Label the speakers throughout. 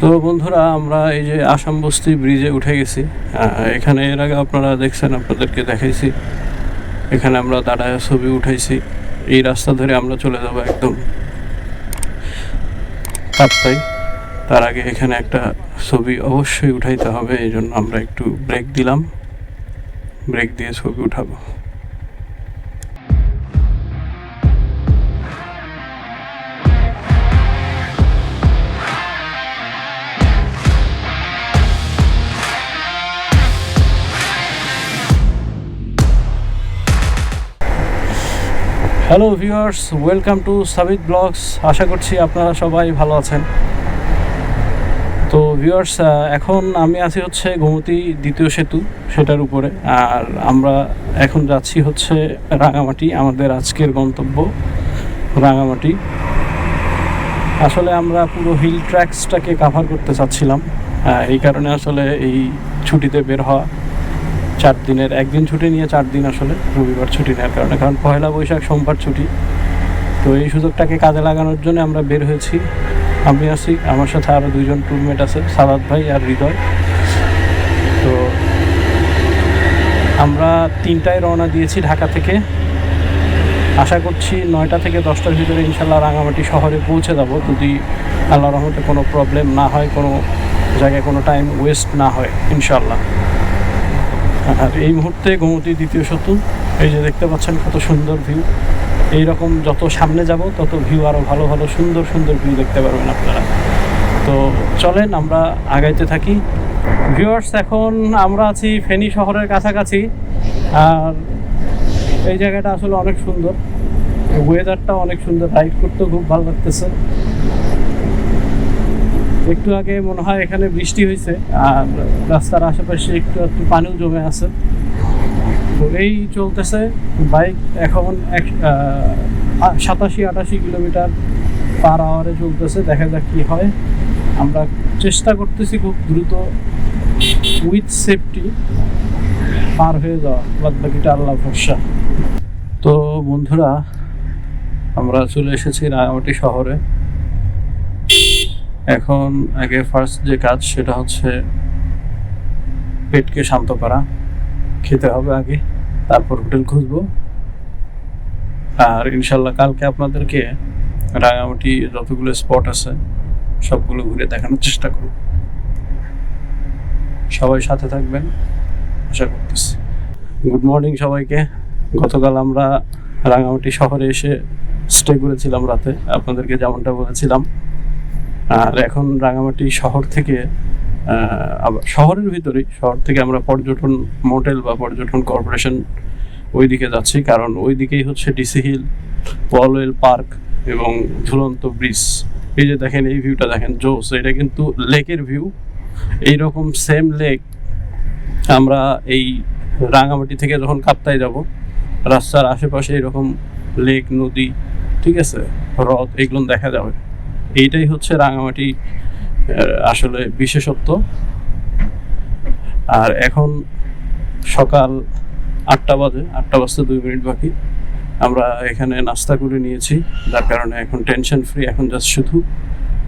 Speaker 1: তো বন্ধুরা, আমরা এই যে আসাম বস্তি ব্রিজে উঠে গেছি। এখানে এর আগে আপনারা দেখছেন, আপনাদেরকে দেখাইছি। এখানে আমরা দাঁড়ায় ছবি উঠাইছি। এই রাস্তা ধরে আমরা চলে যাব একদম কাপ্তাই। তার আগে এখানে একটা ছবি অবশ্যই উঠাইতে হবে, এই জন্য আমরা একটু ব্রেক দিলাম। ব্রেক দিয়ে ছবি উঠাবো। Hello viewers welcome to Sabit blogs আশা করছি আপনারা সবাই ভালো আছেন। তো ভিউয়ার্স এখন আমি আছি হচ্ছে গোমতী দ্বিতীয় সেতু, সেটার উপরে। আর আমরা এখন যাচ্ছি হচ্ছে রাঙামাটি, আমাদের আজকের গন্তব্য রাঙামাটি। আসলে আমরা পুরো হিল ট্র্যাক্সটাকে কাভার করতে চাচ্ছিলাম। এই কারণে আসলে এই ছুটিতে বের হওয়া। চার দিনের, একদিন ছুটি নিয়ে চার দিন আসলে রবিবার ছুটি নেওয়ার কারণে, কারণ পয়লা বৈশাখ সোমবার ছুটি। তো এই সুযোগটাকে কাজে লাগানোর জন্য আমরা বের হয়েছি। আমি আছি, আমার সাথে আরও দুইজন টুরমেট আছে সাদাত ভাই আর হৃদয়। তো আমরা তিনটায় রওনা দিয়েছি ঢাকা থেকে। আশা করছি নয়টা থেকে দশটার ভিতরে ইনশাল্লাহ রাঙামাটি শহরে পৌঁছে যাব। যদি আল্লাহ রহমতে কোনো প্রবলেম না হয়, কোনো জায়গায় কোনো টাইম ওয়েস্ট না হয়, ইনশাল্লাহ। আর এই মুহূর্তে গোমতী দ্বিতীয় সেতু এই যে দেখতে পাচ্ছেন কত সুন্দর ভিউ এই রকম যত সামনে যাব, তত ভিউ আরও ভালো ভালো, সুন্দর সুন্দর ভিউ দেখতে পারবেন আপনারা। তো চলেন, আমরা আগাইতে থাকি। ভিউয়ার্স এখন আমরা আছি ফেনী শহরের কাছাকাছি। আর এই জায়গাটা আসলে অনেক সুন্দর। ওয়েদারটা অনেক সুন্দর রাইড করতেও খুব ভালো লাগতেছে। একটু আগে মনে হয় এখানে বৃষ্টি হয়েছে, আর রাস্তার আশেপাশে একটু একটু পানিও জমে আছে। তো এই চলতেছে, বাইক এখন এক সাতাশি, আটাশি কিলোমিটার পার আওয়ারে চলতেছে, দেখা যাক কি হয়। আমরা চেষ্টা করতেছি খুব দ্রুত উইথ সেফটি পার হয়ে যাওয়া। বাদ বাকিটা আল্লাহ ভরসা। তো বন্ধুরা, আমরা চলে এসেছি রাঙামাটি শহরে। এখন আগে ফার্স্ট যে কাজ সেটা হচ্ছে পেটকে শান্ত করা, খেতে হবে আগে, তারপর হোটেল খুঁজবো। আর ইনশাল্লাহ কালকে আপনাদেরকে রাঙামাটি যতগুলো স্পট আছে, সবগুলো ঘুরে দেখানোর চেষ্টা করব। সবাই সাথে থাকবেন, আশা করতেছি। গুড মর্নিং সবাইকে। গতকাল আমরা রাঙামাটি শহরে এসে স্টে করেছিলাম রাতে। আপনাদেরকে যেমনটা বলেছিলাম। আর এখন রাঙামাটি শহর থেকে শহরের ভিতরেই, শহর থেকে আমরা পর্যটন মোটেল বা পর্যটন কর্পোরেশন ওই দিকে যাচ্ছি। কারণ ওই দিকেই হচ্ছে ডিসি হিল পলওয়েল পার্ক এবং ঝুলন্ত ব্রিজ। এই যে দেখেন, এই ভিউটা দেখেন জোস এটা কিন্তু লেকের ভিউ এইরকম সেম লেক আমরা এই রাঙামাটি থেকে যখন কাপ্তায় যাব, রাস্তার আশেপাশে এরকম লেক নদী, ঠিক আছে, হ্রদ, এগুলো দেখা যাবে। এইটাই হচ্ছে রাঙামাটি আসলে বিশেষত্ব। আর এখন সকাল আটটা বাজে, আটটা বাজতে দুই মিনিট বাকি। আমরা এখানে নাস্তা করে নিয়েছি, যার কারণে এখন টেনশন ফ্রি এখন জাস্ট শুধু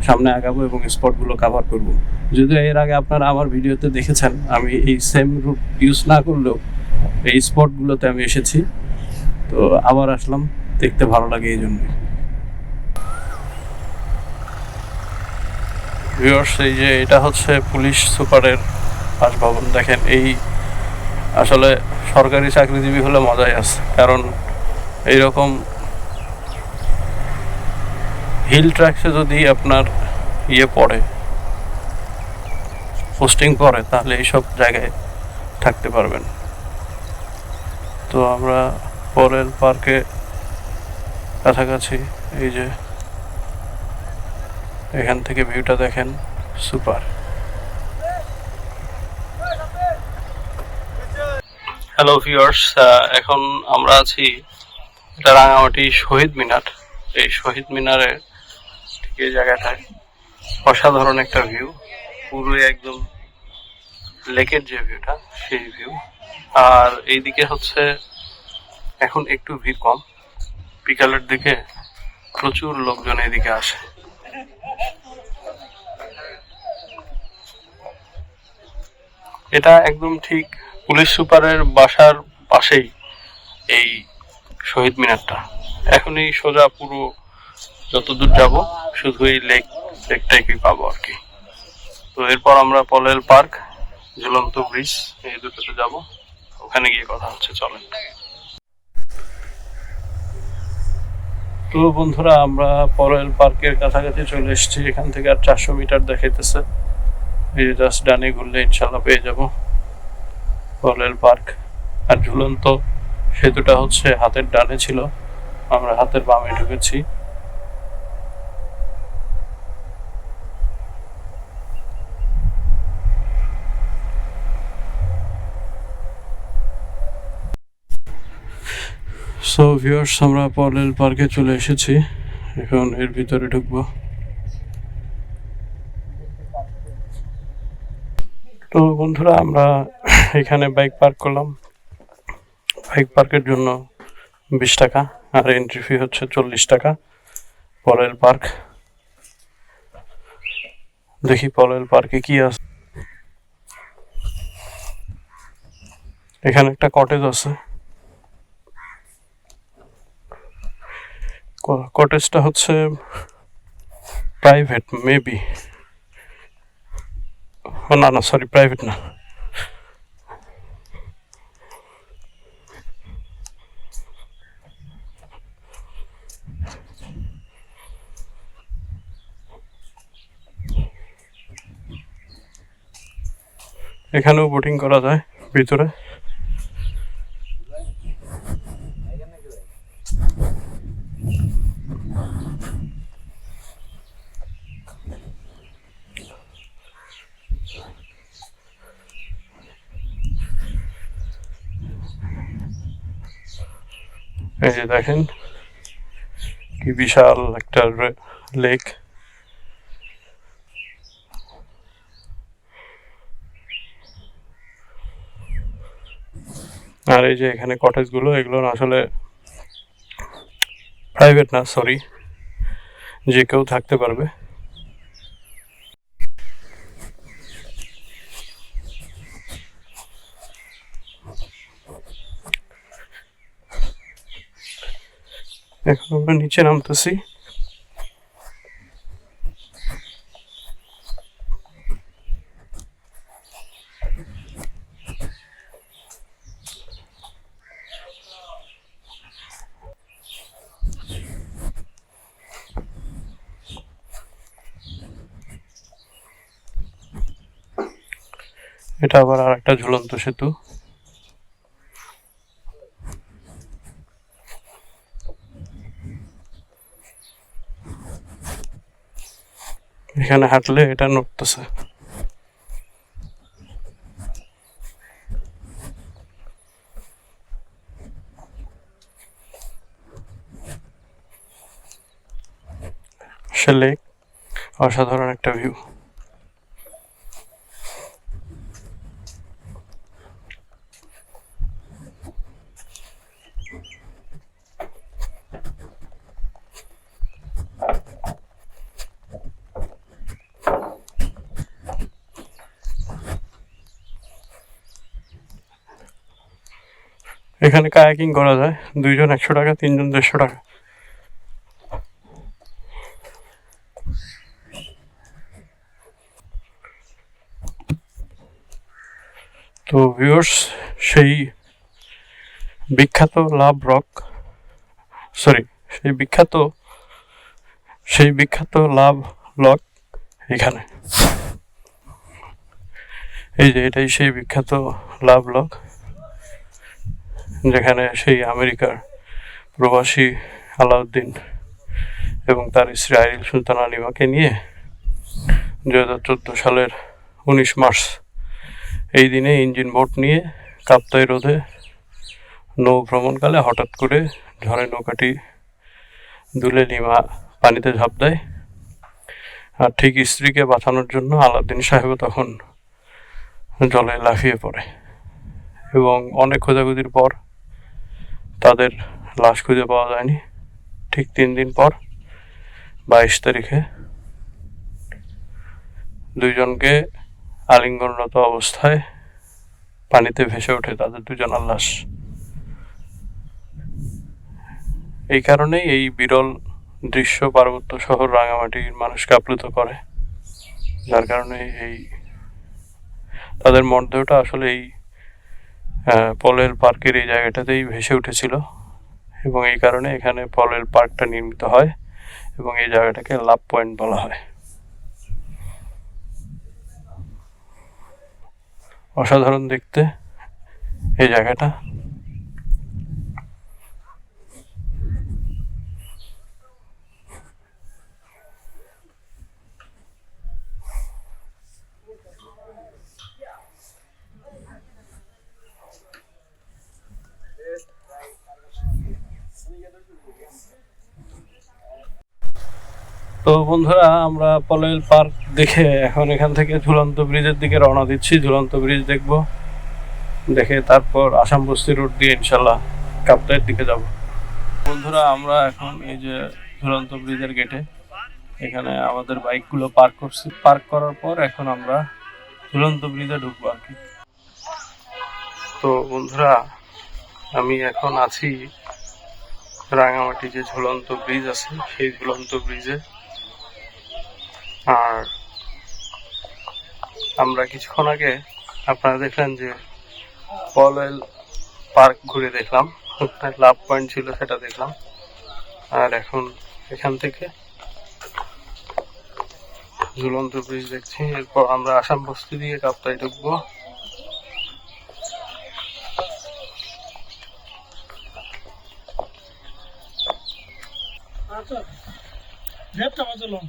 Speaker 1: সামনে আগাবো এবং স্পটগুলো কাভার করব। যদিও এর আগে আপনারা আমার ভিডিওতে দেখেছেন, আমি এই সেম রুট ইউজ না করলেও এই স্পটগুলোতে আমি এসেছি। তো আবার আসলাম, দেখতে ভালো লাগে এই জন্যই ভিউয়ার্স এই যে এটা হচ্ছে পুলিশ সুপারের বাসভবন দেখেন, এই আসলে সরকারি চাকরিজীবী হলে মজাই আছে, কারণ এইরকম হিল ট্র্যাক্সে যদি আপনার ইয়ে পড়ে পোস্টিং পড়ে তাহলে এইসব জায়গায় থাকতে পারবেন। তো আমরা পরের পার্কে কাছাকাছি, এই যে এখান থেকে ভিউটা দেখেন সুপার হ্যালো ভিউয়ার্স এখন আমরা আছি এটা রাঙামাটি শহীদ মিনার। এই শহীদ মিনারে ঠিক এই জায়গাটায়। অসাধারণ একটা ভিউ পুরোই একদম লেকের যে ভিউটা সেই ভিউ আর এইদিকে হচ্ছে এখন একটু ভিড় কম। বিকালের দিকে প্রচুর লোকজন এদিকে আসে। এটা একদম ঠিক পুলিশ সুপারের বাসার পাশেই এই শহীদ মিনারটা। এখন এই সোজা পুরো যতদূর যাব, শুধু এই লেক লেকটাকে পাবো আর কি। তো এরপর আমরা পলেল পার্ক, ঝুলন্ত ব্রিজ, এই দুটোতে যাব। ওখানে গিয়ে কথা হচ্ছে, চলেন। তো বন্ধুরা, আমরা পরেল পার্কের কাছাকাছি চলে এসেছি। এখান থেকে আর চারশো মিটার দেখাইতেছে। এই জাস্ট ডানে ঘুরলে ইনশাল্লাহ পেয়ে যাব। পরেল পার্ক। আর ঝুলন্ত সেতুটা হচ্ছে হাতের ডানে ছিল। আমরা হাতের বামে ঢুকেছি। সো ভিউয়ার্স আমরা পরেল পার্কে চলে এসেছি। এখন এর ভিতরে ঢুকবো। তো, বন্ধুরা, আমরা এখানে বাইক পার্ক করলাম। বাইক পার্কের জন্য বিশ টাকা, আর এন্ট্রি ফি হচ্ছে চল্লিশ টাকা। পরেল পার্ক দেখি পলেল পার্কে কি আছে। এখানে একটা কটেজ আছে। কটেজটা হচ্ছে প্রাইভেট মেবি না না সরি প্রাইভেট না। এখানেও বোটিং করা যায় ভিতরে। এই যে দেখেন, কি বিশাল একটা লেক আর এই যে এখানে কটেজগুলো এগুলো আসলে প্রাইভেট না সরি যে কেউ থাকতে পারবে। এখন আমরা নিচে নামতেছি। এটা আবার আর একটা ঝুলন্ত সেতু। এখানে হাঁটলে এটা নড়তেছে। আসলে অসাধারণ একটা ভিউ এখানে কায়াকিং করা যায়। দুইজন একশো টাকা, তিনজন দেড়শো টাকা। তো ভিউয়ার্স সেই বিখ্যাত লাভ রক সরি সেই বিখ্যাত সেই বিখ্যাত লাভ লক এখানে। এই যে এটাই সেই বিখ্যাত লাভ লক যেখানে সেই আমেরিকার প্রবাসী আলাউদ্দিন এবং তার স্ত্রী আইরিল সুলতান আলিমাকে নিয়ে দু হাজার চোদ্দ সালের উনিশ মার্চ এই দিনে ইঞ্জিন বোট নিয়ে কাপ্তাই রোধে নৌ ভ্রমণকালে হঠাৎ করে ঝড়ে নৌকাটি দুলে লিমা পানিতে ঝাঁপ দেয়। আর ঠিক স্ত্রীকে বাঁচানোর জন্য আলাউদ্দিন সাহেবও তখন জলে লাফিয়ে পড়ে এবং অনেক খোঁজাখুঁজির পর তাদের লাশ খুঁজে পাওয়া যায়নি। ঠিক তিন দিন পর, বাইশ তারিখে দুইজনকে আলিঙ্গনরত অবস্থায় পানিতে ভেসে ওঠে তাদের দুজনের লাশ। এই কারণেই এই বিরল দৃশ্য পার্বত্য শহর রাঙামাটির মানুষকে আপ্লুত করে। যার কারণে এই তাদের মরদেহটা আসলে এই পলেল পার্কের এই জায়গাটাতেই ভেসে উঠেছিল এবং এই কারণে এখানে পলেল পার্কটা নির্মিত হয় এবং এই জায়গাটাকে লাভ পয়েন্ট বলা হয়। অসাধারণ দেখতে এই জায়গাটা। তো বন্ধুরা, আমরা পলেল পার্ক দেখে এখন এখান থেকে ঝুলন্ত ব্রিজের দিকে রওনা দিচ্ছি। ঝুলন্ত ব্রিজ দেখব। দেখে তারপর আসাম বস্তি রোড দিয়ে ইনশাল্লাহ কাপ্তাইয়ের দিকে যাব। বন্ধুরা, আমরা এখন এই যে ঝুলন্ত ব্রিজের গেটে, এখানে আমাদের বাইকগুলো পার্ক করছি। পার্ক করার পর এখন আমরা ঝুলন্ত ব্রিজে ঢুকবো আর কি। তো বন্ধুরা, আমি এখন আছি রাঙামাটি যে ঝুলন্ত ব্রিজ আছে, সেই ঝুলন্ত ব্রিজে। আর আমরা কিছুক্ষণ আগে আপনারা দেখলেন যে পলওয়েল পার্ক ঘুরে দেখলাম। লাভ পয়েন্ট ছিল সেটা দেখলাম। আর এখন এখান থেকে ঝুলন্ত ব্রিজ দেখছি। এরপর আমরা আসাম বস্তি দিয়ে কাপ্তাই ঢুকবো।
Speaker 2: বাজালাম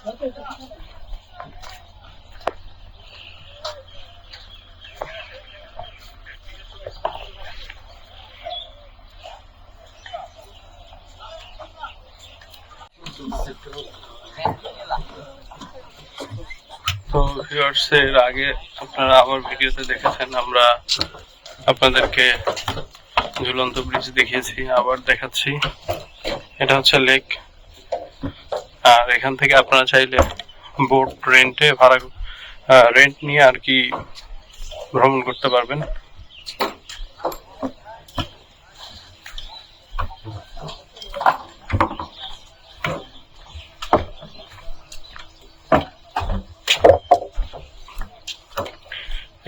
Speaker 1: তো ভিউয়ার্স এর আগে আপনারা আমার ভিডিওতে দেখেছেন, আমরা আপনাদেরকে ঝুলন্ত ব্রিজ দেখিয়েছি, আবার দেখাচ্ছি। এটা হচ্ছে লেক আর এখান থেকে আপনারা চাইলে বোট রেন্টে ভাড়া রেন্ট নিয়ে আর কি ভ্রমণ করতে পারবেন।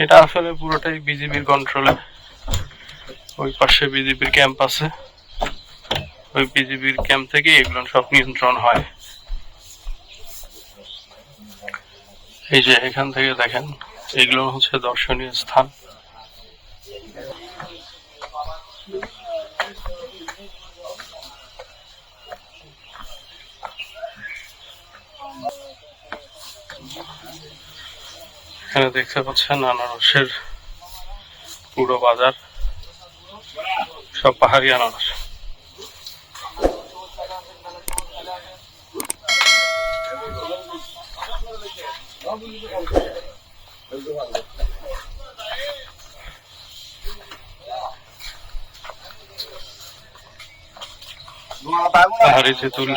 Speaker 1: এটা আসলে পুরোটাই বিজেপির কন্ট্রোলে ওই পাশে বিজেপির ক্যাম্প আছে ওই বিজেপির ক্যাম্প থেকে এগুলো সব নিয়ন্ত্রণ হয়। এই যে এখান থেকে দেখেন, এগুলো হচ্ছে দর্শনীয় স্থান। এখানে দেখতে পাচ্ছেন আনারসের পুরো বাজার। সব পাহাড়ি আনারস। পাহাড়ি তেঁতুল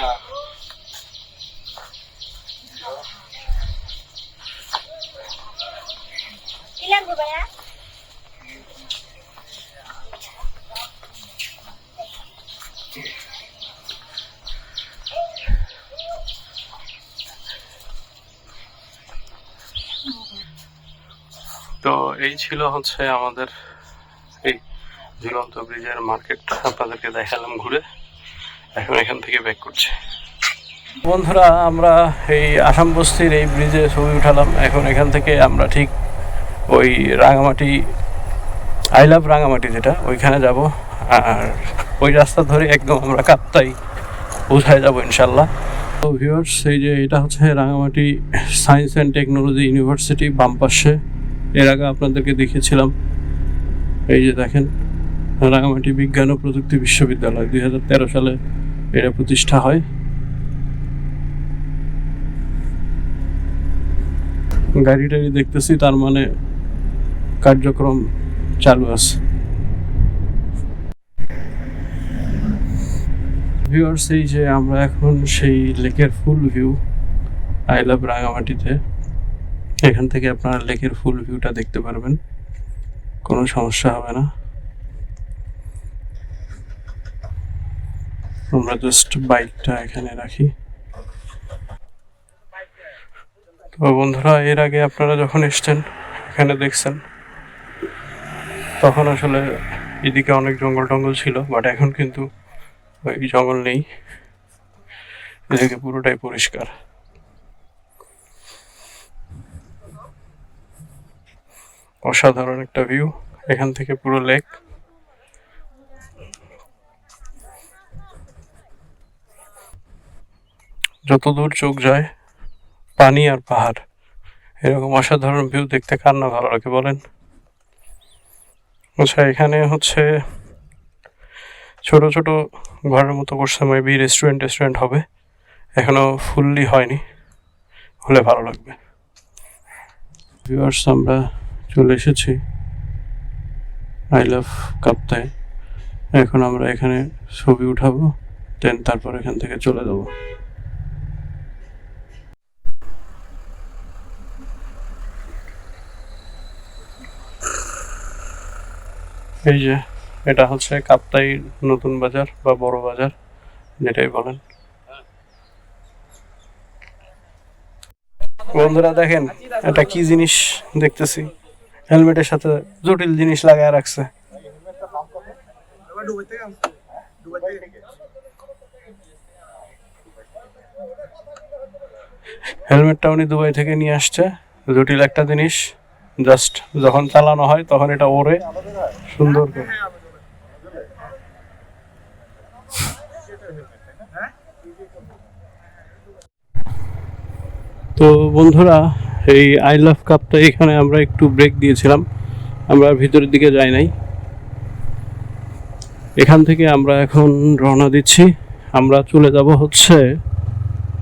Speaker 1: ছিল হচ্ছে আমাদের এই ঝুলন্ত ব্রিজের মার্কেট আপনাদেরকে দেখালাম ঘুরে। এখন এখান থেকে ব্যাক করছি। বন্ধুরা, আমরা এই আসাম বস্তির এই ব্রিজে ছবি উঠালাম। এখন এখান থেকে আমরা ঠিক ওই রাঙামাটি, আই লাভ রাঙামাটি যেটা, ওইখানে যাব। আর ওই রাস্তা ধরে একদম আমরা কাপ্তাই পৌঁছায় যাব ইনশাল্লাহ তো ভিউয়ার্স এই যে এটা হচ্ছে Rangamati science and technology university বাম পাশে। এর আগে আপনাদেরকে দেখিয়েছিলাম। এই যে দেখেন, রাঙামাটি বিজ্ঞান ও প্রযুক্তি বিশ্ববিদ্যালয়, দুই হাজার তেরো সালে এটা প্রতিষ্ঠা হয়। গাড়ি টাড়ি দেখতেছি, তার মানে কার্যক্রম চালু আছে। ভিউয়ার্স এই যে আমরা এখন সেই লেকের ফুল ভিউ আই লাভ রাঙামাটিতে। এখান থেকে আপনারা লেকের ফুল ভিউটা দেখতে পারবেন। কোনো সমস্যা হবে না। আমরা জাস্ট বাইকটা এখানে রাখি। তো বন্ধুরা, এর আগে আপনারা যখন এসছেন, এখানে দেখছেন, তখন আসলে এদিকে অনেক জঙ্গল টঙ্গল ছিল বাট এখন কিন্তু ওই জঙ্গল নেই। এদিকে পুরোটাই পরিষ্কার। অসাধারণ একটা ভিউ এখান থেকে পুরো লেক যত দূর চোখ যায়, পানি আর পাহাড়। এরকম অসাধারণ ভিউ দেখতে কার না ভালো লাগে বলেন? আচ্ছা এখানে হচ্ছে ছোট ছোট ঘরের মতো করছে মেবি রেস্টুরেন্ট রেস্টুরেন্ট হবে। এখনও ফুললি হয়নি, হলে ভালো লাগবে। ভিউয়ার্স আমরা চলে এসেছি। আই লাভ কাপ্তায় এখন আমরা এখানে ছবি উঠাবো দেন তারপর এখান থেকে চলে যাব। এই যে, এটা হচ্ছে কাপ্তাই নতুন বাজার বা বড় বাজার, যেটাই বলেন। বন্ধুরা দেখেন, এটা কি জিনিস দেখতেছি? হেলমেটের সাথে জটিল জিনিস লাগায় রাখছে। হেলমেটটা উনি দুবাই থেকে নিয়ে আসছে। জটিল একটা জিনিস। জাস্ট যখন চালানো হয় তখন এটা ওড়ে। সুন্দর করে। তো বন্ধুরা এই আই লাভ কাপটা এখানে আমরা একটু ব্রেক দিয়েছিলাম। আমরা ভিতরের দিকে যাই নাই। এখান থেকে আমরা এখন রওনা দিচ্ছি। আমরা চলে যাব হচ্ছে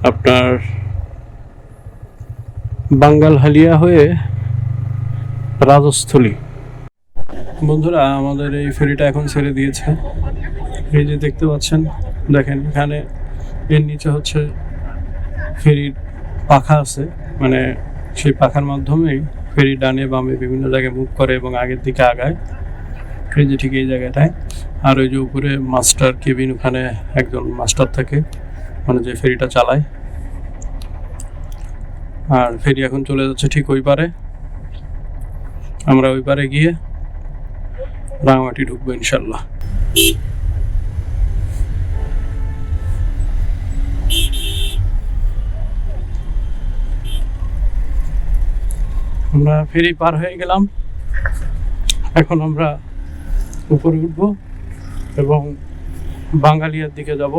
Speaker 1: আপনার বাঙ্গাল হালিয়া হয়ে রাজস্থলী। বন্ধুরা, আমাদের এই ফেরিটা এখন ছেড়ে দিয়েছে। এই যে দেখতে পাচ্ছেন, দেখেন, এখানে এর নিচে হচ্ছে ফেরির পাখা আছে। মানে সেই পাখার মাধ্যমেই ফেরি ডানে বামে বিভিন্ন জায়গায় মুভ করে এবং আগের দিকে আগায়। এই যে ঠিক এই জায়গাটায়। আর ওই যে উপরে মাস্টার কেবিন ওখানে একজন মাস্টার থাকে মানে যে ফেরিটা চালায়। আর ফেরি এখন চলে যাচ্ছে ঠিক ওই পারে। আমরা ওই পারে গিয়ে রাঙামাটি ঢুকবো ইনশাল্লাহ। আমরা ফেরি পার হয়ে গেলাম। এখন আমরা উপরে উঠব এবং বাঙালিয়ার দিকে যাব।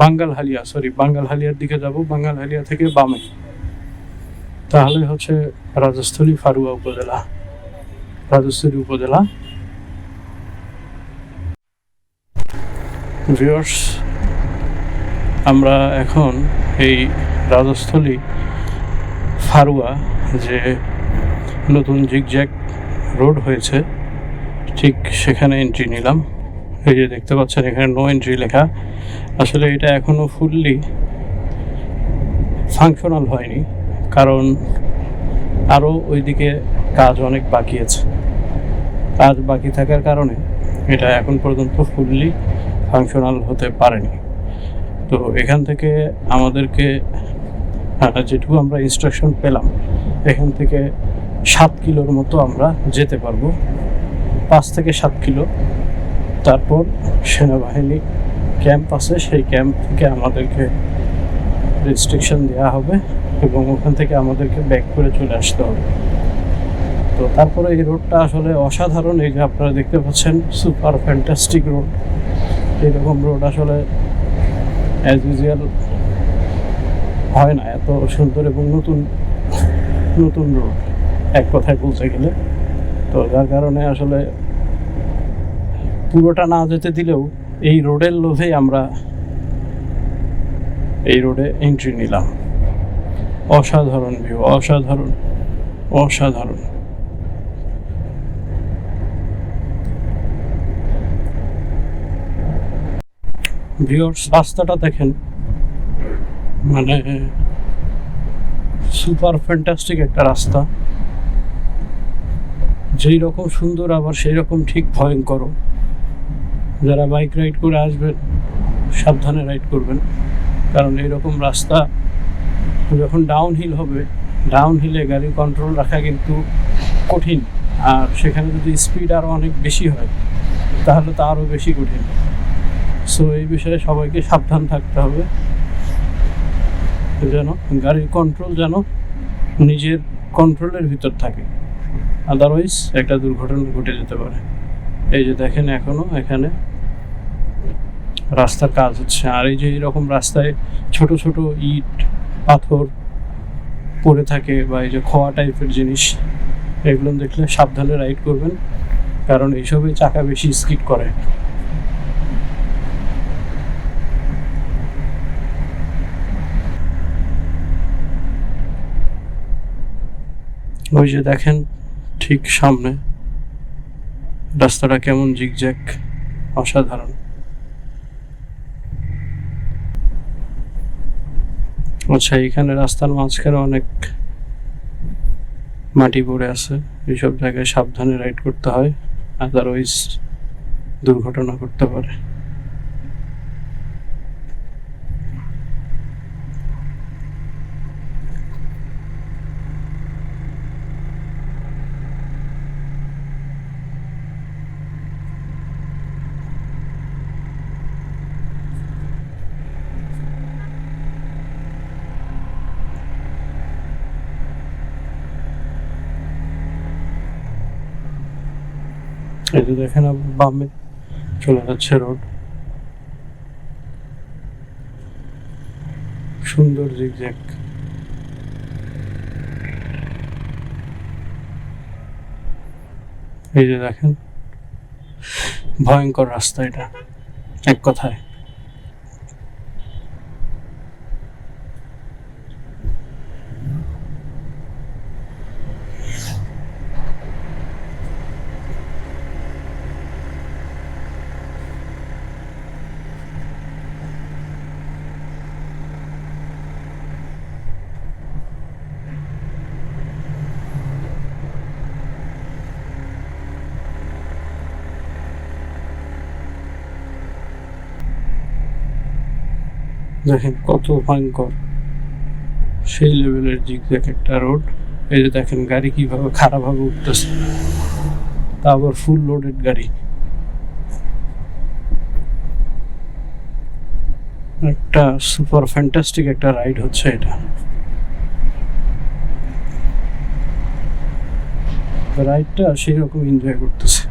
Speaker 1: বাঙ্গাল হালিয়া সরি বাঙ্গাল হালিয়ার দিকে যাব বাঙ্গাল হালিয়া থেকে বামে। তাহলে হচ্ছে রাজস্থলী ফারুয়া উপজেলা, রাজস্থলী উপজেলা। ভিউয়ার্স আমরা এখন এই রাজস্থলী ফারুয়া, যে নতুন জিগজ্যাগ রোড হয়েছে, ঠিক সেখানে এন্ট্রি নিলাম। এই যে দেখতে পাচ্ছেন, এখানে নো এন্ট্রি লেখা। আসলে এটা এখনও ফুললি ফাংশনাল হয়নি, কারণ আরও ওইদিকে কাজ অনেক বাকি আছে। কাজ বাকি থাকার কারণে এটা এখন পর্যন্ত ফুললি ফাংশনাল হতে পারেনি। তো এখান থেকে আমাদেরকে আহ, যেটুকু আমরা ইনস্ট্রাকশন পেলাম এখান থেকে সাত কিলোর মতো আমরা যেতে পারব। পাঁচ থেকে সাত কিলো। তারপর সেনাবাহিনী ক্যাম্প আছে সেই ক্যাম্প থেকে আমাদেরকে রেস্ট্রিকশন দেওয়া হবে এবং ওখান থেকে আমাদেরকে ব্যাক করে চলে আসতে হবে। তো তারপরে এই রোডটা আসলে অসাধারণ এই যে আপনারা দেখতে পাচ্ছেন সুপার ফ্যান্টাস্টিক রোড এইরকম রোড আসলে অ্যাজ ইউজুয়াল হয় না, এত সুন্দর এবং নতুন নতুন রোড। এক কথায় বলতে গেলে। তো যার কারণে আসলে পুরোটা না যেতে দিলেও এই রোডের লোভে আমরা এই রোডে এন্ট্রি নিলাম। অসাধারণ ভিউ অসাধারণ অসাধারণ। ভিউয়ার্স রাস্তাটা দেখেন। মানে সুপার ফ্যান্টাস্টিক একটা রাস্তা। যেই রকম সুন্দর, আবার সেই রকম ঠিক ভয়ঙ্কর। যারা বাইক রাইড করে আসবেন, সাবধানে রাইড করবেন। কারণ এইরকম রাস্তা যখন ডাউন হিল হবে ডাউন হিলে গাড়ি কন্ট্রোল রাখা কিন্তু কঠিন। আর সেখানে যদি স্পিড আরও অনেক বেশি হয়, তাহলে তো আরও বেশি কঠিন। সো এই বিষয়ে সবাইকে সাবধান থাকতে হবে। যেন, গাড়ির কন্ট্রোল যেন নিজের কন্ট্রোলের ভিতর থাকে। আদারওয়াইজ একটা দুর্ঘটনা ঘটে যেতে পারে। এই যে দেখেন এখনও এখানে রাস্তার কাজ হচ্ছে। আর এই যে এরকম রাস্তায় ছোট ছোট ইট, পাথর পড়ে থাকে বা এই যে খোয়া টাইপের জিনিস, এগুলো দেখলে সাবধানে রাইড করবেন। কারণ এইসবই চাকা বেশি স্কিড করে। ওই যে দেখেন ঠিক সামনে। রাস্তাটা কেমন জিগজ্যাগ, অসাধারণ। আচ্ছা এখানে রাস্তার মাঝখানে অনেক মাটি পড়ে আছে। এইসব জায়গায় সাবধানে রাইড করতে হয়, আদারওয়াইজ দুর্ঘটনা করতে পারে। এই যে দেখেন বামে চলে যাচ্ছে রোড। সুন্দর জিগজ্যাগ এই যে দেখেন, ভয়ঙ্কর রাস্তা এটা, এক কথায়। দেখেন কত ভয়ঙ্কর। সেই লেভেলের জিগজ্যাগ একটা রোড। এই যে দেখেন গাড়ি কীভাবে খারাপভাবে উঠতেছে। তা আবার ফুল লোডেড গাড়ি। একটা সুপার ফ্যান্টাস্টিক একটা রাইড হচ্ছে এটা। রাইডটা সেই রকম এনজয় করতেছে।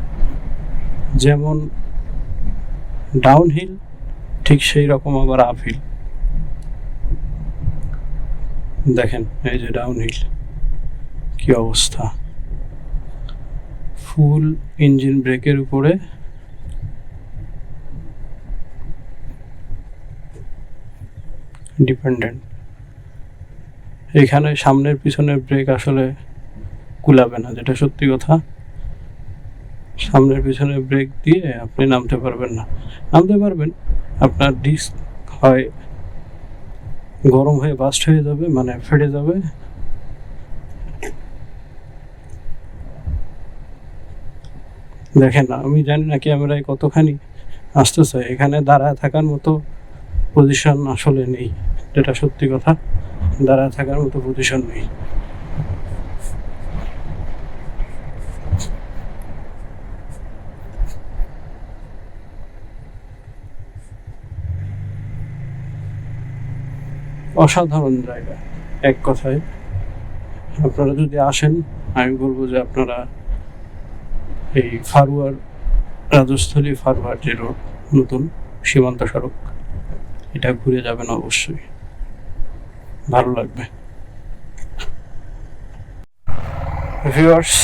Speaker 1: যেমন ডাউন হিল ঠিক সেই রকম আবার আপ হিল দেখেন, এই যে ডাউন হিল কি অবস্থা? ফুল ইঞ্জিন ব্রেকের উপরে ডিপেন্ডেন্ট এখানে সামনের পিছনের ব্রেক আসলে কুলাবে না, যেটা সত্যি কথা। সামনের পিছনে ব্রেক দিয়ে আপনি নামতে পারবেন না। নামতে পারবেন, আপনার ডিস্ক হয় গরম হয়ে বাস্ট হয়ে যাবে মানে ফেটে যাবে। দেখেন আমি জানি না ক্যামেরায় কতখানি আসতেছে, এখানে দাঁড়ায় থাকার মতো পজিশন আসলে নেই, যেটা সত্যি কথা, দাঁড়ায় থাকার মতো পজিশন নেই। অসাধারণ জায়গা, এক কথায়। আপনারা যদি আসেন, আমি বলব যে আপনারা এই ফারুয়ার রাজস্থলী ফারুয়ার যে রোড, নতুন সীমান্ত সড়ক, এটা ঘুরে যাবেন অবশ্যই। ভালো লাগবে। ভিউয়ার্স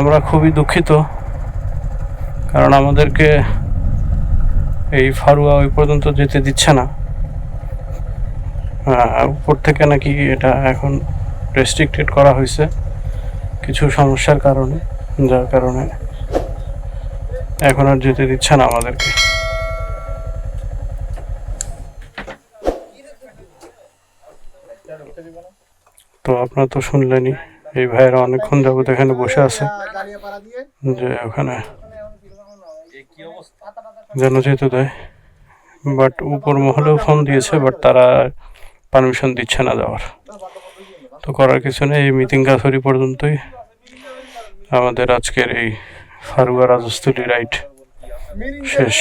Speaker 1: আমরা খুবই দুঃখিত, কারণ আমাদেরকে এই ফারুয়া ওই পর্যন্ত যেতে দিচ্ছে না। উপর থেকে নাকি এটা এখন রেস্ট্রিক্টেড করা হয়েছে কিছু সমস্যার কারণে, যার কারণে এখন আর যেতে দিচ্ছে না আমাদেরকে। তো আপনারা তো শুনলেনই, এই ভাইয়েরা অনেকক্ষণ যাবত এখানে বসে আছে। যে ওখানে যেন যেতে দেয়। বাট উপর মহলেও ফোন দিয়েছে, বাট তারা পারমিশন দিচ্ছে না যাওয়ার। তো করার কিছু নেই, এই মিটিং কাছরি পর্যন্তই। আমাদের আজকের এই ফারুয়া রাজস্থলী রাইড শেষ।